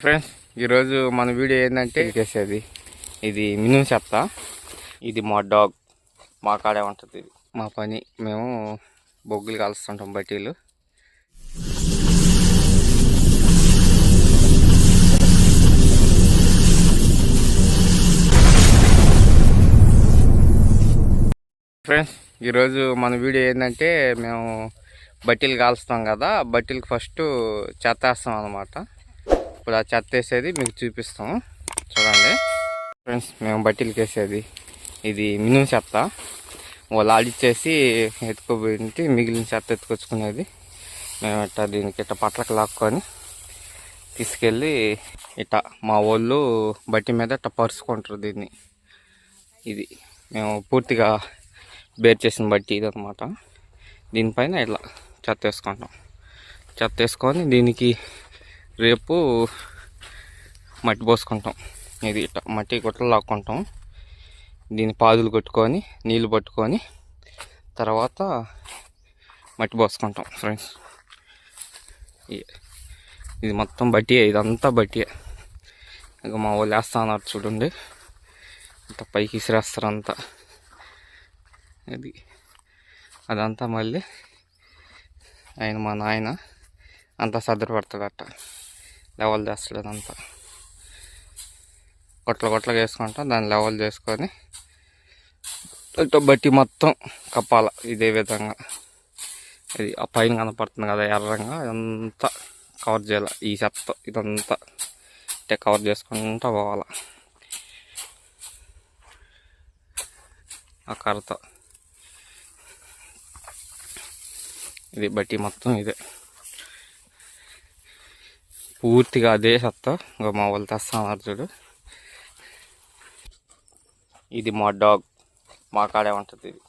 Friends ఈరోజు మన video ఏంటంటే చేసేది? ఇది మినిమం చెత్త. ఇది మా డాగ్ మా కాడే ఉంటుంది ఇది. మా పని మేము బొగ్గులు కలుస్తుంటాం బట్టీలు. ఫ్రెండ్స్ ఈరోజు మన వీడియో ఏంటంటే మేము బట్టీలు కాలుస్తాం కదా బట్టీలకు ఫస్ట్ చెత్త వేస్తాం అనమాట ఇప్పుడు ఆ చెత్త వేసేది మీకు చూపిస్తాం చూడండి. ఫ్రెండ్స్ మేము బట్టీలకి వేసేది ఇది మినిమం చెత్త. వాళ్ళు ఆడిచ్చేసి ఎత్తుకోబోయింటి మిగిలిన చెత్త ఎత్తుకొచ్చుకునేది. మేము ఇట్ట దీనికి ఇట్ట పట్లకు లాక్కొని తీసుకెళ్ళి ఇట్లా మా వాళ్ళు బట్టి మీద ఇట్ట పరుచుకుంటారు దీన్ని. ఇది మేము పూర్తిగా బేర్ చేసిన బట్టి ఇది అనమాట దీనిపైన ఇట్లా చెత్త వేసుకుంటాం. చెత్త వేసుకొని దీనికి రేపు మట్టి పోసుకుంటాం. ఇది ఇట్లా మట్టి గుట్టలు లాక్కుంటాం. దీని పాదులు కొట్టుకొని నీళ్ళు పట్టుకొని తర్వాత మట్టి పోసుకుంటాం ఫ్రెండ్స్. ఇది మొత్తం బట్టియే ఇదంతా బట్టియే. ఇక మా వాళ్ళు వేస్తా అన్నారు చూడండి. అంత పైకి ఇసిరేస్తారు అంతా. అది అదంతా మళ్ళీ ఆయన మా నాయన అంతా సర్దురు అట్ట లెవెల్ చేస్తలేదు అదంతా గొట్ల కొట్లగా వేసుకుంటాం దాన్ని లెవెల్ చేసుకొని బట్టి మొత్తం కప్పాల ఇదే విధంగా. ఇది ఆ పైన కనపడుతుంది కదా ఎర్రంగా ఇదంతా కవర్ చేయాలి. ఈ చెత్త ఇదంతా అంటే కవర్ చేసుకుంటూ పోవాలి. ఆ కర్రతో. ఇది బట్టి మొత్తం ఇదే. పూర్తిగా అదే చెత్త. ఇంకా మా వాళ్ళు తెస్తున్నారు చూడు. ఇది మా డాగ్ మా కాడే ఉంటుంది ఇది.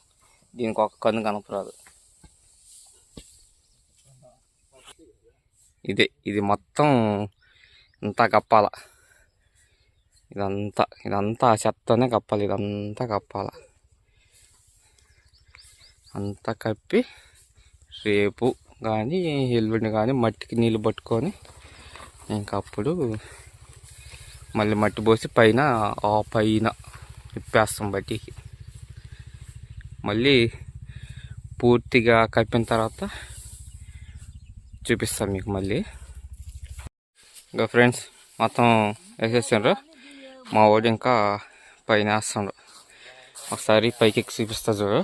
దీనికి ఒక కన్ను కనపరాదు. ఇదే ఇది మొత్తం ఇంతా కప్పాల. ఇదంతా ఇదంతా ఆ చెత్తనే కప్పాలి ఇదంతా కప్పాల. అంతా కప్పి రేపు కానీ ఎల్లుండి కానీ మట్టికి నీళ్ళు పట్టుకొని ఇంకా అప్పుడు మళ్ళీ మట్టి పోసి పైన ఆ పైన ఇప్పేస్తాం బట్టికి. మళ్ళీ పూర్తిగా కప్పిన తర్వాత చూపిస్తాం మీకు మళ్ళీ. ఇంకా ఫ్రెండ్స్ మొత్తం వేసేసారు మా వాడు ఇంకా పైన వేస్తాడు. ఒకసారి పైకి ఎక్కి చూపిస్తా చూడు.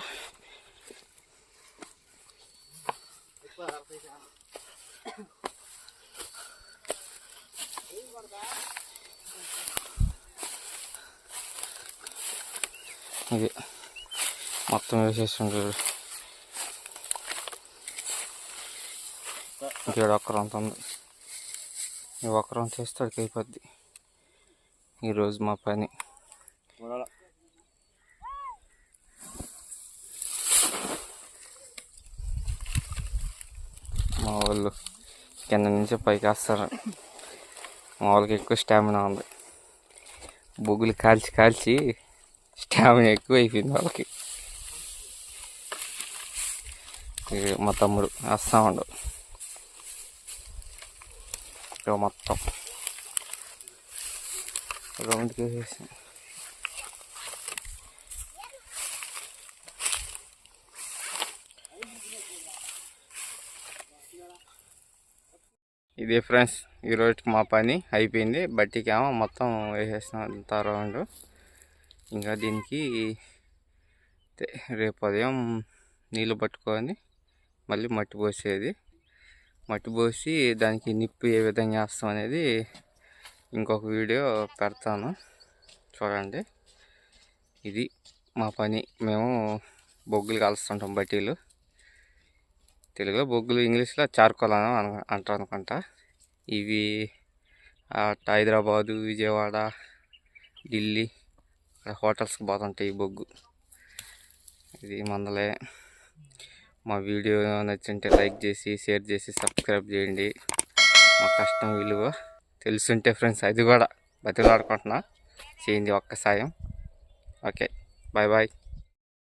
ఇది మొత్తం వేసేసిండ్రు. ఇంకేడు ఒక్కరు అంత ఉంది. ఈ ఒక్కరం చేస్తే అడికి అయిపోద్ది. ఈరోజు మా పని. మా వాళ్ళు కింద నుంచి పైకి వేస్తారు. మా వాళ్ళకి ఎక్కువ స్టామినా ఉంది. బొగ్గులు కాల్చి కాల్చి స్టామినా ఎక్కువ అయిపోయింది వాళ్ళకి మా తమ్ముడు వస్తా ఉండు మొత్తం. రౌండ్కి వేసేసి ఇదే ఫ్రెండ్స్. ఈరోజుకి మా పని అయిపోయింది. బట్టికేమో మొత్తం వేసేసిన తర్వాత రౌండ్ ఇంకా దీనికి రేపు ఉదయం నీళ్ళు పట్టుకొని మళ్ళీ మట్టి పోసేది. మట్టి పోసి దానికి నిప్పు ఏ విధంగా వేస్తాం అనేది ఇంకొక వీడియో పెడతాను. చూడండి. ఇది మా పని. మేము బొగ్గులు కలుస్తుంటాం బట్టీలు. తెలుగులో బొగ్గులు ఇంగ్లీష్లో చార్కోల్ అని అంటారు అనుకుంటా ఇవి అటు హైదరాబాదు విజయవాడ ఢిల్లీ అక్కడ హోటల్స్కి పోతుంటాయి ఈ బొగ్గు. ఇది మందలే. మా వీడియో నచ్చింటే లైక్ చేసి షేర్ చేసి సబ్స్క్రైబ్ చేయండి. మా కష్టం విలువ తెలుసుంటే ఫ్రెండ్స్ అది కూడా బతిలాడుకుంటున్నా చేయండి ఒక్క సాయం. Okay bye bye.